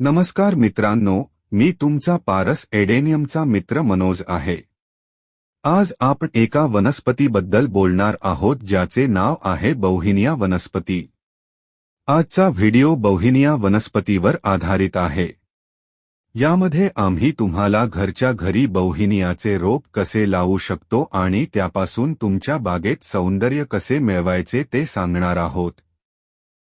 नमस्कार मित्रांनो मी तुमचा पारस एडेनियमचा मित्र मनोज आहे. आज आपण एका वनस्पतीबद्दल बोलणार आहोत ज्याचे नाव आहे बौहिनिया वनस्पती. आजचा व्हिडिओ बौहिनिया वनस्पतीवर आधारित आहे. यामध्ये आम्ही तुम्हाला घरच्या घरी बौहिनियाचे रोप कसे लावू शकतो आणि त्यापासून तुमच्या बागेत सौंदर्य कसे मिळवायचे ते सांगणार आहोत.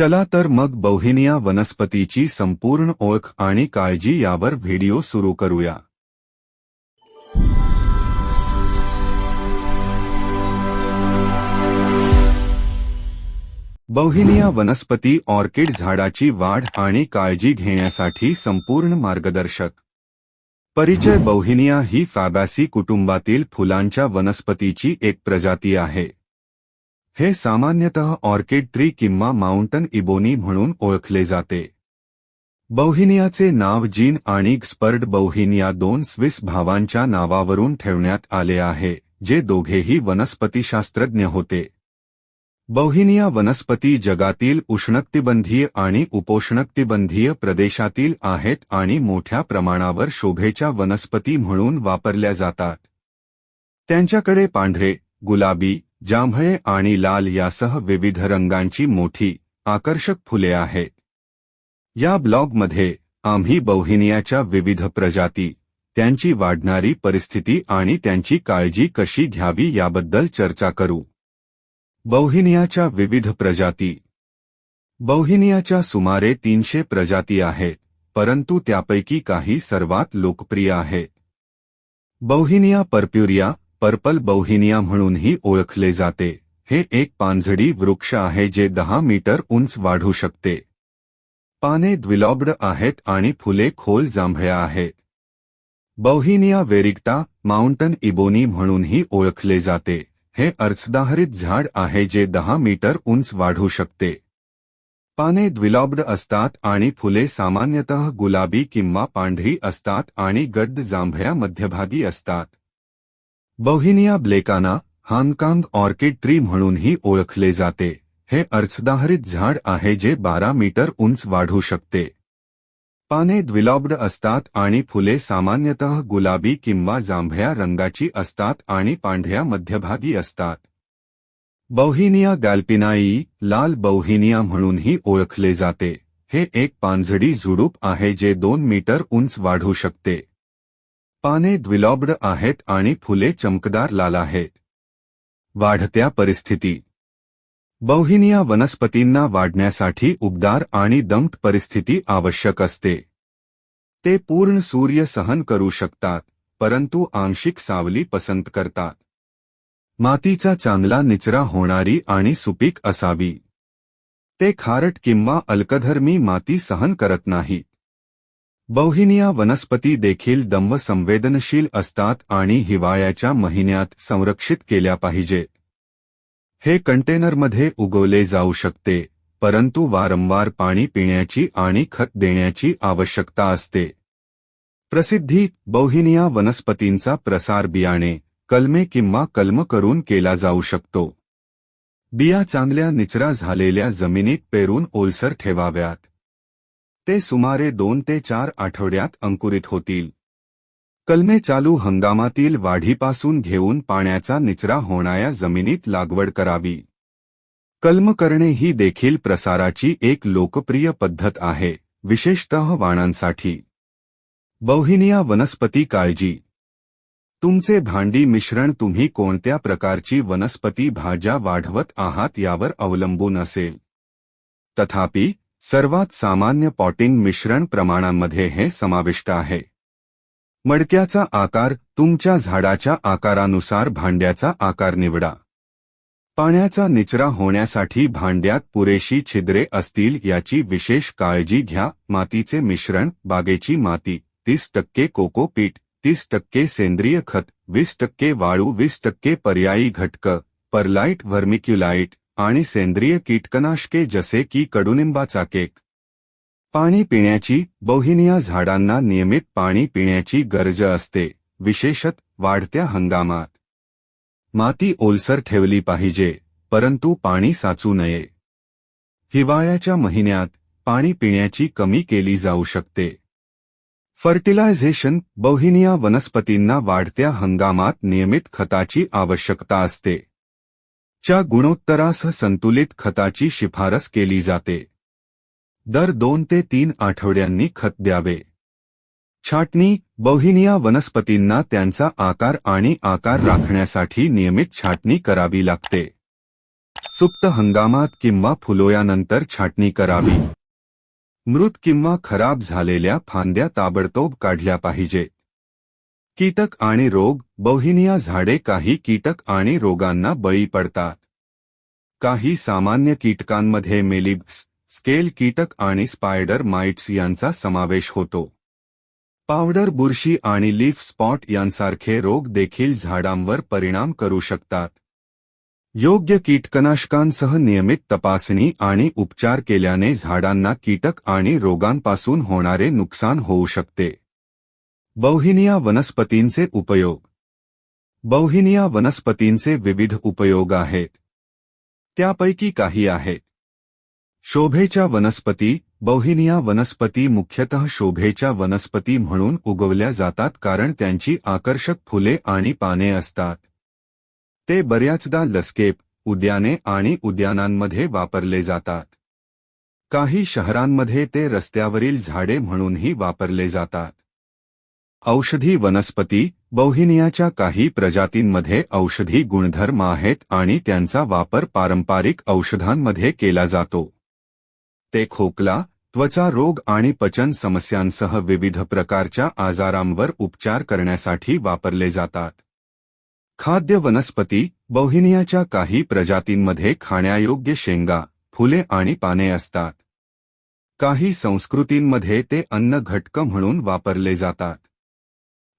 चला तर मग बौहिनिया वनस्पतीची संपूर्ण ओळख आणि काळजी यावर व्हिडिओ सुरू करूया. बौहिनिया वनस्पती ऑर्किड झाडाची वाढ आणि काळजी घेण्यासाठी संपूर्ण मार्गदर्शक. परिचय बौहिनिया ही फॅबॅसी कुटुंबातील फुलांच्या वनस्पतीची एक प्रजाती आहे. हे सामान्यतः ऑर्किड ट्री किंवा माउंटन इबोनी म्हणून ओळखले जाते. बौहिनियाचे नाव जीन आणि स्पर्ड बौहिनिया दोन स्विस भावांच्या नावावरून ठेवण्यात आले आहे जे दोघेही वनस्पतीशास्त्रज्ञ होते. बौहिनिया वनस्पती जगातील उष्णकटिबंधीय आणि उपोष्णकटिबंधीय प्रदेशातील आहेत आणि मोठ्या प्रमाणावर शोभेच्या वनस्पती म्हणून वापरल्या जातात. त्यांच्याकडे पांढरे गुलाबी जांभळे आणि लाल यासह विविध रंगांची मोठी आकर्षक फुले आहेत. या ब्लॉगमध्ये आम्ही बौहिनियाच्या विविध प्रजाती त्यांची वाढणारी परिस्थिती आणि त्यांची काळजी कशी घ्यावी याबद्दल चर्चा करू. बौहिनियाच्या विविध प्रजाती. बौहिनियाच्या सुमारे तीनशे प्रजाती आहेत परंतु त्यापैकी काही सर्वात लोकप्रिय आहेत. बौहिनिया परप्युरिया पर्पल बौहिनिया म्हणूनही ओळखले जाते. हे एक पानझडी वृक्ष आहे जे दहा मीटर उंच वाढू शकते. पाने द्विलॉब्ड आणि फुले खोल जांभळ्या आहेत. बौहिनिया माउंटन इबोनी म्हणूनही ओळखले जाते. हे अर्चदाहरित झाड जे दहा मीटर उंच वाढू शकते. पाने द्विलॉब्ड आणि फुले सामान्यतः गुलाबी किंवा पांढरी असतात आणि गड्ड मध्यभागी असतात. Bauhinia blakeana Hong Kong orchid tree म्हणूनही ओळखले जाते. हे अर्चदाहरित झाड आहे जे बारा मीटर उंच वाढू शकते. पाने द्विलॉब्ड असतात आणि फुले सामान्यतः गुलाबी किंवा जांभळ्या रंगाची असतात आणि पांढऱ्या मध्यभागी असतात. बौहिनिया गॅल्पिनाई लाल बौहिनिया म्हणूनही ओळखले जाते. हे एक पानझडी झुडूप आहे जे दोन मीटर उंच वाढू शकते. पाने द्विलॉब्ड आहेत आणि फुले चमकदार लाल आहेत. वाढत्या परिस्थिती. बौहिनिया वनस्पतींना वाढण्यासाठी उबदार आणि दमट परिस्थिती आवश्यक असते. ते पूर्ण सूर्य सहन करू शकतात परंतु आंशिक सावली पसंत करतात. मातीचा चांगला निचरा होणारी आणि सुपीक असावी. ते खारट किंवा अल्कधर्मी माती सहन करत नाहीत. बौहिनिया वनस्पती देखील दंव संवेदनशील असतात आणि हिवाळ्याच्या महिन्यात संरक्षित केल्या पाहिजे. हे कंटेनरमध्ये उगवले जाऊ शकते परंतु वारंवार पाणी पिण्याची आणि खत देण्याची आवश्यकता असते. प्रसिद्धी बौहिनिया वनस्पतींचा प्रसार बियाणे कलमे किंवा कलम करून केला जाऊ शकतो. बिया चांगल्या निचरा झालेल्या जमिनीत पेरून ओलसर ठेवाव्यात. ते सुमारे दोन ते चार आठवड्यात अंकुरित होतील. कलमे चालू हंगामातील वाढीपासून घेऊन पाण्याचा निचरा होणाऱ्या जमिनीत लागवड करावी. कलम करणे ही देखील प्रसाराची एक लोकप्रिय पद्धत आहे विशेषतः वाणांसाठी. बौहिनिया वनस्पती काळजी. तुमचे भांडी मिश्रण तुम्ही कोणत्या प्रकारची वनस्पती भाज्या वाढवत आहात यावर अवलंबून असेल. तथापि सर्वात सामान्य पॉटिंग मिश्रण प्रमाणांमध्ये हे समाविष्ट आहे. मडक्याचा आकार तुमच्या झाडाच्या आकारानुसार भांड्याचा आकार निवडा. पाण्याचा निचरा होण्यासाठी भांड्यात पुरेशी छिद्रे असतील याची विशेष काळजी घ्या. मातीचे मिश्रण बागेची माती तीस टक्के कोकोपीट तीस टक्के सेंद्रिय खत वीस टक्के वाळू वीस टक्के पर्यायी घटक परलाईट व्हर्मिक्युलाइट आणि सेंद्रिय कीटकनाशके जसे की कडुनिंबाचा केक. पाणी पिण्याची बौहिनिया झाडांना नियमित पाणी पिण्याची गरज असते विशेषत वाढत्या हंगामात. माती ओलसर ठेवली पाहिजे परंतु पाणी साचू नये. हिवाळ्याच्या महिन्यात पाणी पिण्याची कमी केली जाऊ शकते. फर्टिलायझेशन बौहिनिया वनस्पतींना वाढत्या हंगामात नियमित खताची आवश्यकता असते. च्या गुणोत्तरासह संतुलित खताची शिफारस केली जाते. दर दोन ते तीन आठवड्यांनी खत द्यावे. छाटणी बौहिनिया वनस्पतींना त्यांचा आकार आणि आकार राखण्यासाठी नियमित छाटणी करावी लागते. सुप्त हंगामात किंवा फुलोयानंतर छाटणी करावी. मृत किंवा खराब झालेल्या फांद्या ताबडतोब काढल्या पाहिजेत कीटक आणि रोग बहिनिया झाडे काही कीटक आणि रोगांना बळी पडतात. काही सामान्य कीटकांमध्ये मेलिब्स स्केल कीटक आणि स्पायडर माइट्स यांचा समावेश होतो. पावडर बुरशी आणि लीफ स्पॉट यांसारखे रोग देखील झाडांवर परिणाम करू शकतात. योग्य कीटकनाशकांसह नियमित तपासणी आणि उपचार केल्याने झाडांना कीटक आणि रोगांपासून होणारे नुकसान होऊ शकते. बौहिनिया वनस्पतींचे उपयोग. बौहिनिया वनस्पतींचे विविध उपयोग आहेत. त्यापैकी काही आहेत. शोभेच्या वनस्पती बौहिनिया वनस्पती मुख्यतः शोभेच्या वनस्पती म्हणून उगवल्या जातात कारण त्यांची आकर्षक फुले आणि पाने असतात. ते बऱ्याचदा लस्केप उद्याने आणि उद्यानांमध्ये वापरले जातात. काही शहरांमध्ये ते रस्त्यावरील झाडे म्हणूनही वापरले जातात. औषधी वनस्पती बौहिनियाच्या काही प्रजातींमध्ये औषधी गुणधर्म आहेत आणि त्यांचा वापर पारंपरिक औषधांमध्ये केला जातो. ते खोकला त्वचा रोग आणि पचन समस्यांसह विविध प्रकारच्या आजारांवर उपचार करण्यासाठी वापरले जातात. खाद्य वनस्पती बौहिनियाच्या काही प्रजातींमध्ये खाण्यायोग्य शेंगा फुले आणि पाने असतात. काही संस्कृतींमध्ये ते अन्न घटक म्हणून वापरले जातात.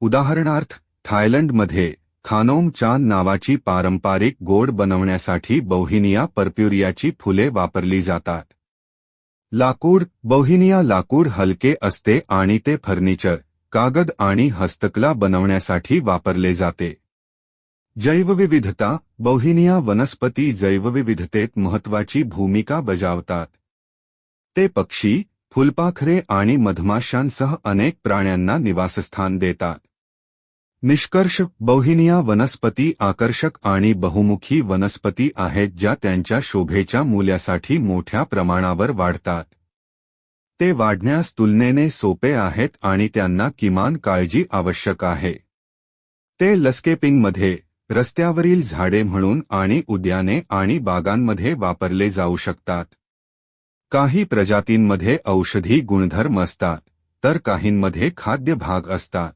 उदाहरणार्थ थायलंडमध्ये खानोम चान नावाची पारंपरिक गोड बनवण्यासाठी बौहिनिया परप्युरियाची फुले वापरली जातात. लाकूड बौहिनिया लाकूड हलके असते आणि ते फर्निचर कागद आणि हस्तकला बनवण्यासाठी वापरले जाते. जैवविविधता बौहिनिया वनस्पती जैवविविधतेत महत्वाची भूमिका बजावतात. ते पक्षी फुलपाखरे आणि मधमाशांसह अनेक प्राण्यांना निवासस्थान देतात. निष्कर्ष बौहिनिया वनस्पती आकर्षक आणि बहुमुखी वनस्पती आहेत ज्या त्यांच्या शोभेच्या मूल्यासाठी मोठ्या प्रमाणावर वाढतात. ते वाढण्यास तुलनेने सोपे आहेत आणि त्यांना किमान काळजी आवश्यक आहे. ते लस्केपिंगमध्ये रस्त्यावरील झाडे म्हणून आणि उद्याने आणि बागांमध्ये वापरले जाऊ शकतात. काही प्रजातींमध्ये औषधी गुणधर्म असतात तर काहींमध्ये खाद्य भाग असतात.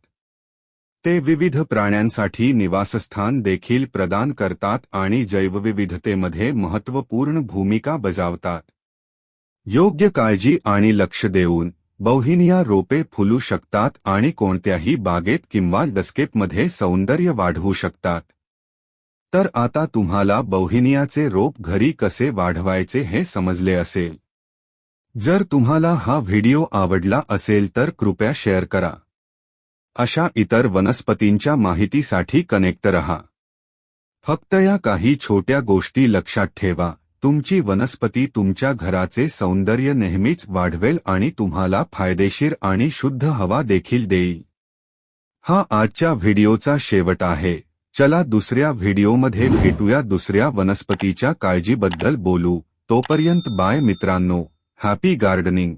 ते विविध प्राण्यांसाठी निवासस्थान देखील प्रदान करतात आणि जैवविविधतेमध्ये महत्त्वपूर्ण भूमिका बजावतात. योग्य काळजी आणि लक्ष देऊन बौहिनिया रोपे फुलू शकतात आणि कोणत्याही बागेत किंवा डस्केपमध्ये सौंदर्य वाढवू शकतात. तर आता तुम्हाला बौहिनियाचे रोप घरी कसे वाढवायचे हे समजले असेल. जर तुम्हाला हा व्हिडिओ आवडला असेल तर कृपया शेअर करा. अशा इतर वनस्पतींच्या माहितीसाठी कनेक्ट रहा. फक्त या काही छोट्या गोष्टी लक्षात ठेवा तुमची वनस्पती तुमच्या घराचे सौंदर्य नेहमीच वाढवेल आणि तुम्हाला फायदेशीर आणि शुद्ध हवा देखील देईल. हा आजच्या व्हिडिओचा शेवट आहे. चला दुसऱ्या व्हिडिओमध्ये भेटूया दुसऱ्या वनस्पतीच्या काळजीबद्दल बोलू. तोपर्यंत बाय मित्रांनो. Happy gardening